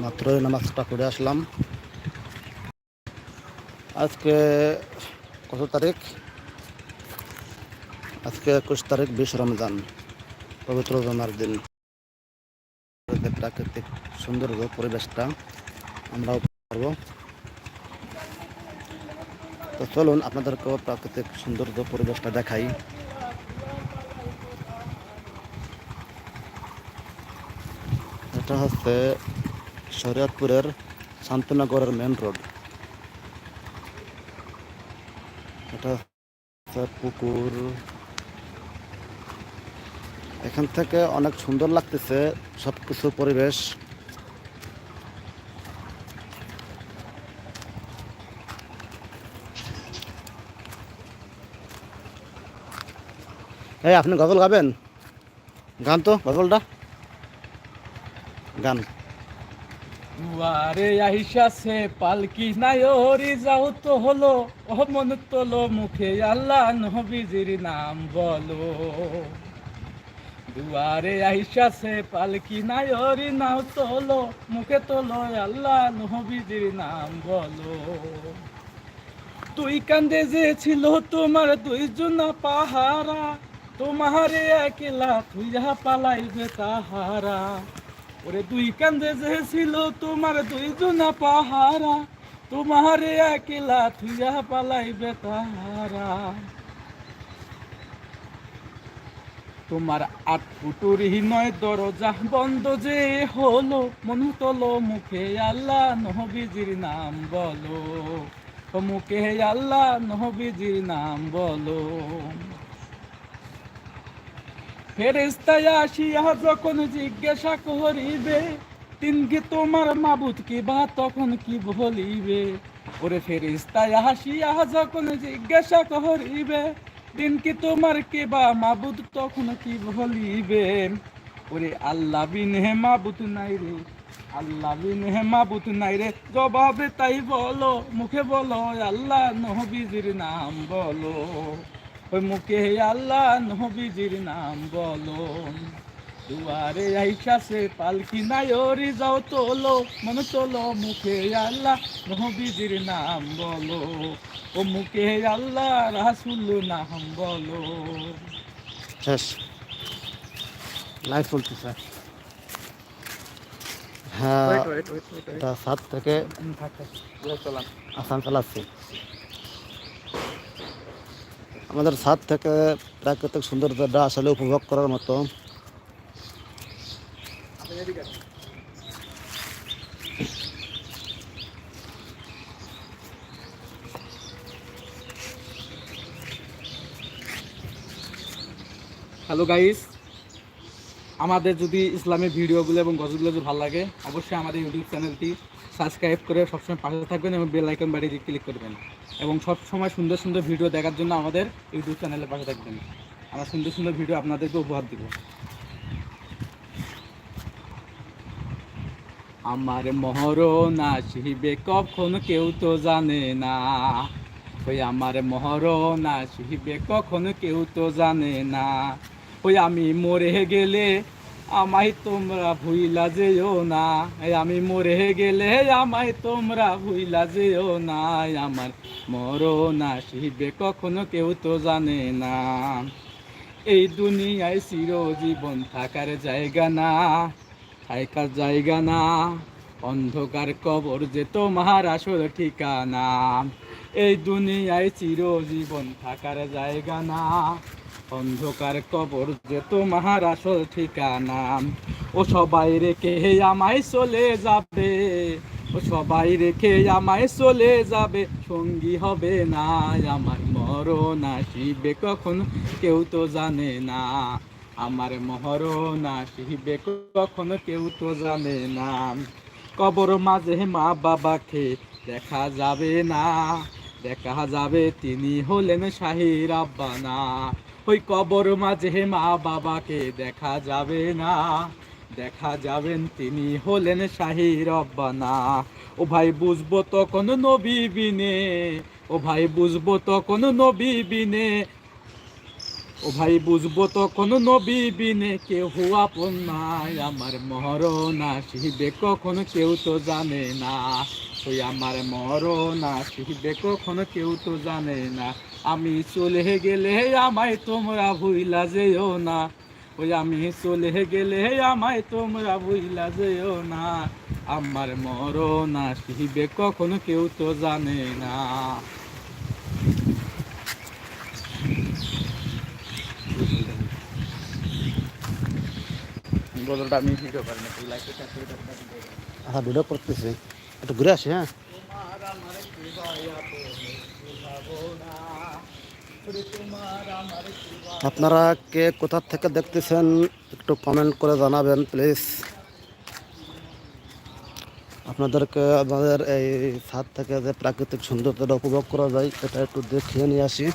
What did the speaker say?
মাত্রই নামাজটা পড়ে আসলাম। আজকে কত তারিখ? আজকে একুশ তারিখ, বিশ রমজান, পবিত্র জমার দিন। প্রাকৃতিক সৌন্দর্য, পরিবেশটা আমরাও পারব। তো চলুন আপনাদেরকেও প্রাকৃতিক সৌন্দর্য, পরিবেশটা দেখাই। এটা হচ্ছে শরীয়তপুরের শান্তনগরের মেন রোড এটা পুকুর। এখান থেকে অনেক সুন্দর লাগতেছে সব কিছু পরিবেশ। এই, আপনি গজল গাবেন? গান তো, গজলটা? গান। দুয়ারে আইসাছে পালকি নায়রি যাও তো হলো। ও মন তোলো, মুখে আল্লাহ নবীজির নাম বলো। দুয়ারে আইসাছে পালকি নায়রি নাও তোলো মুখে তোলো, আল্লাহ নবীজির নাম বলো। তুই কান্দে যে ছিল তোমার দুইজনা পাহারা, তোমারে একলা তুই পালাইবে তাহারা। ওরে দুই কান্দে যে ছিল তোমার দুইজনা পাহারা, তোমারে একলা তুই যাহা পালাইবে তাহারা। তোমার আট ফুটুরি নয়, দরজা বন্ধ যে হলো, মনু তলো মুখে আল্লাহ নহবিজির নাম বলো। মুখে আল্লাহ নহবিজির নাম বলো। ফেরেস্তায় আসিয়া যখন জিজ্ঞাসা করিবে তিন কি তোমার মাবুত কি বা? তখন কি বলিবে? ওরে ফেরিস্তায় আসিয়া যখন জিজ্ঞাসা করিবে দিন কি তোমার কে বা মাবুদ? তখন কি বলিবে? ওরে, আল্লাহ বিন হে মাবুত নাই রে, আল্লাহ বিন হে মাবুত নাই রে। জবাবে তাই বলো, মুখে বলো, আল্লাহ নহবিজির নাম বলো। ওই মুখে আল্লাহ নবীজির নাম বলো দুয়ারে আইসাছে পালকি নাই ওরি যাও তোলো মন তোলো মুখে আল্লাহ নবীজির নাম বলো। ও মুখে আল্লাহ রাসুল নাম বলো। শেষ। লাইভ চলতেছে হ্যাঁ সাত থেকে আসাম চালাচ্ছি আমাদের ছাদ থেকে প্রাকৃতিক সৌন্দর্যটা আসলে উপভোগ করার মতো। হ্যালো গাইস আমাদের যদি ইসলামী ভিডিওগুলো এবং গজলগুলো যদি ভালো লাগে, অবশ্যই আমাদের ইউটিউব চ্যানেলটি সাবস্ক্রাইব করে সবসময় পাশে থাকবেন এবং বেল আইকন বাড়িয়ে ক্লিক করবেন। এবং সব সময় সুন্দর সুন্দর ভিডিও দেখার জন্য আমাদের ইউটিউব চ্যানেলের পাশে থাকবেন। আমরা সুন্দর সুন্দর ভিডিও আপনাদেরকে উপহার দিব। আমার মহরণ আসিবে কখন কেউ তো জানে না। ওই আমার মহরণ আসিবে কখন কেউ তো জানে না। ওই আমি মরে গেলে আমায় তোমরা ভুইলা যেও না। আমি মরে গেলে আমায় তোমরা ভুইলা যেও না। আমার মরণ আসিবে কখনো কেউ তো জানে না। এই দুনিয়ায় চিরজীবন থাকার জায়গা না থাকার জায়গা না। অন্ধকার কবর যে তোমার আসল ঠিকানা। এই দুনিয়ায় চিরজীবন থাকার জায়গা না। অন্ধকার কবর যে তোমার আসল ঠিকানা। ও সবাই রেখে আমায় চলে যাবে। ও সবাই রেখে আমায় চলে যাবে। সঙ্গী হবে না, আমার মরণ আসিবে কখন? কেউ তো জানে না, আমার মহরণ আসিবে কখনো? কেউ তো জানে না। কবর মাঝে মা বাবাকে দেখা যাবে না, দেখা যাবে তিনি হলেন শাহির আব্বানা ওই কবর মাঝে মা বাবাকে দেখা যাবে না। দেখা যাবেন তিনি হলেন শাহির আব্বানা ও ভাই বুঝব তখন নবী বিনে। ও ভাই বুঝব তখন নবী বিনে। ও ভাই বুঝব তখন নবী বিনে। কেউ আপন নাই, আমার মরণ আসিবে কখন কেউ তো জানে না। ওই আমার মরণ আসিবে কখন কেউ তো জানে না। আমি চলে গেলে আমায় তোমরা ভুইলা যেও না। ওই আমি চলে গেলে আমায় তোমরা ভুইলা যেও না। আমার মরণ আসিবে কখন কেউ তো জানে না। বদলটা আমি ভিডিও করি না লাইক হ্যাঁ ভিডিও করতেছি। একটু ঘুরে আসি হ্যাঁ তোমার আমার কৃপায়া বুঝাবো না ওরে তোমার আমার কৃপা আপনারা কে কোথা থেকে দেখতেছেন, একটু কমেন্ট করে জানাবেন প্লিজ আপনাদেরকে আমাদের এই ছাদ থেকে যে প্রাকৃতিক সৌন্দর্যটা উপভোগ করা যায় এটা একটু দেখিয়ে নিয়ে আসি।